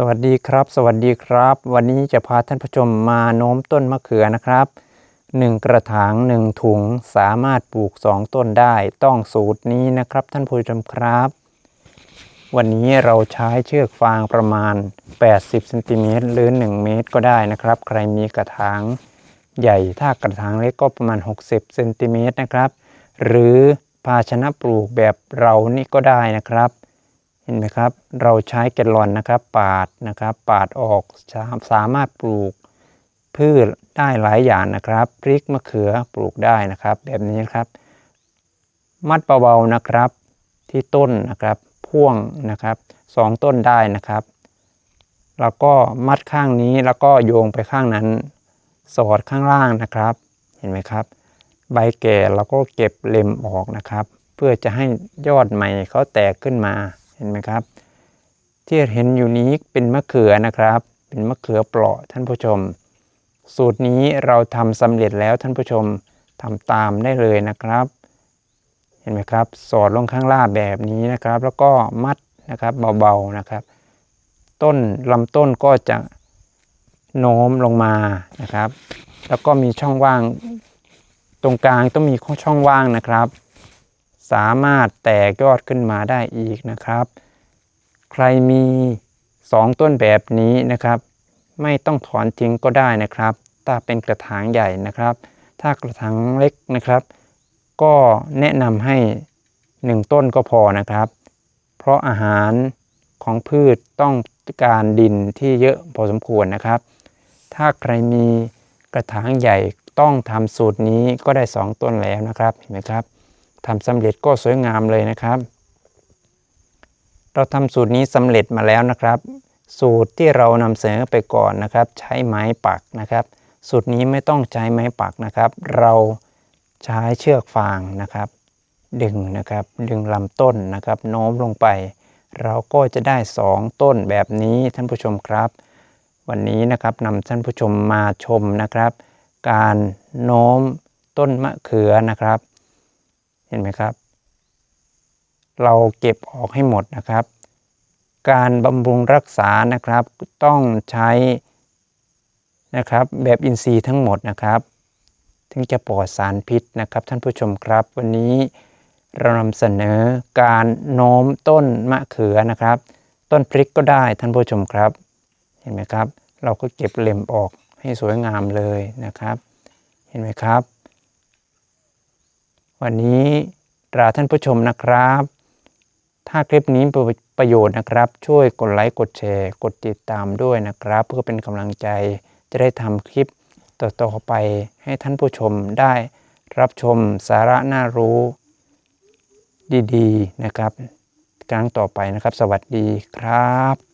สวัสดีครับ สวัสดีครับ วันนี้จะพาท่านผู้ชมมาโน้มต้นมะเขือนะครับ 1 กระถาง 1 ถุงสามารถปลูก 2 ต้นได้ต้องสูตรนี้นะครับ ท่านผู้ชมครับ วันนี้เราใช้เชือกฟางประมาณ 80เซนติเมตรหรือ 1 เมตรก็ได้นะครับ ใครมีกระถางใหญ่ถ้ากระถางเล็กก็ประมาณ 60เซนติเมตรนะครับ หรือภาชนะปลูกแบบเรานี่ก็ได้นะครับ เห็นไหมครับ เราใช้แกลลอนนะครับ ปาดนะครับ ปาดออกสามารถปลูกพืชได้หลายอย่างนะครับพริกมะเขือปลูกได้นะครับ แบบนี้นครับ มัดเบาๆนะครับที่ต้นนะครับพ่วงนะครับสองต้นได้นะครับ แล้วก็มัดข้างนี้แล้วก็โยงไปข้างนั้น สอดข้างล่างนะครับ เห็นไหมครับ ใบแก่เราก็เก็บเล็มออกนะครับ เพื่อจะให้ยอดใหม่เขาแตกขึ้นมา เห็นไหมครับ ที่เห็นอยู่นี้เป็นมะเขือนะครับ เป็นมะเขือเปราะท่านผู้ชม สูตรนี้เราทำสำเร็จแล้วท่านผู้ชมทำตามได้เลยนะครับ เห็นไหมครับ สอดลงข้างล่างแบบนี้นะครับ แล้วก็มัดนะครับเบาๆนะครับ ต้นลำต้นก็จะโน้มลงมานะครับ แล้วก็มีช่องว่างตรงกลางต้องมีช่องว่างนะครับ สามารถแตกยอดขึ้นมาได้อีกนะครับ ใครมี 2 ต้นแบบนี้นะครับ ไม่ต้องถอนทิ้งก็ได้นะครับ ถ้าเป็นกระถางใหญ่นะครับ ถ้ากระถางเล็กนะครับ ก็แนะนำให้ 1 ต้นก็พอนะครับ เพราะอาหารของพืชต้องการดินที่เยอะพอสมควรนะครับ ถ้าใครมีกระถางใหญ่ต้องทำสูตรนี้ก็ได้ 2 ต้นแล้วนะครับเห็นไหมครับ ทำสำเร็จก็สวยงามเลยนะครับ เราทำสูตรนี้สำเร็จมาแล้วนะครับ สูตรที่เรานำเสนอไปก่อนนะครับ ใช้ไม้ปักนะครับ สูตรนี้ไม่ต้องใช้ไม้ปักนะครับ เราใช้เชือกฟางนะครับ ดึงนะครับ ดึงลำต้นนะครับโน้มลงไป เราก็จะได้ 2 ต้นแบบนี้ท่านผู้ชมครับ วันนี้นะครับนำท่านผู้ชมมาชมนะครับ การโน้มต้นมะเขือนะครับ เห็นไหมครับ เราเก็บออกให้หมดนะครับ การบำรุงรักษานะครับต้องใช้นะครับแบบอินทรีย์ทั้งหมดนะครับ ถึงจะปลอดสารพิษนะครับ ท่านผู้ชมครับ วันนี้เรานำเสนอการโน้มต้นมะเขือนะครับ ต้นพริกก็ได้ท่านผู้ชมครับ เห็นไหมครับ เราก็เก็บเล็มออกให้สวยงามเลยนะครับ เห็นไหมครับ วันนี้ลาท่านผู้ชมนะครับ ถ้าคลิปนี้เป็นประโยชน์นะครับ ช่วยกดไลค์กดแชร์ กดติดตามด้วยนะครับ เพื่อเป็นกำลังใจจะได้ทำคลิปต่อๆไปให้ท่านผู้ชมได้รับชมสาระน่ารู้ดีๆนะครับ ครั้งต่อไปนะครับ สวัสดีครับ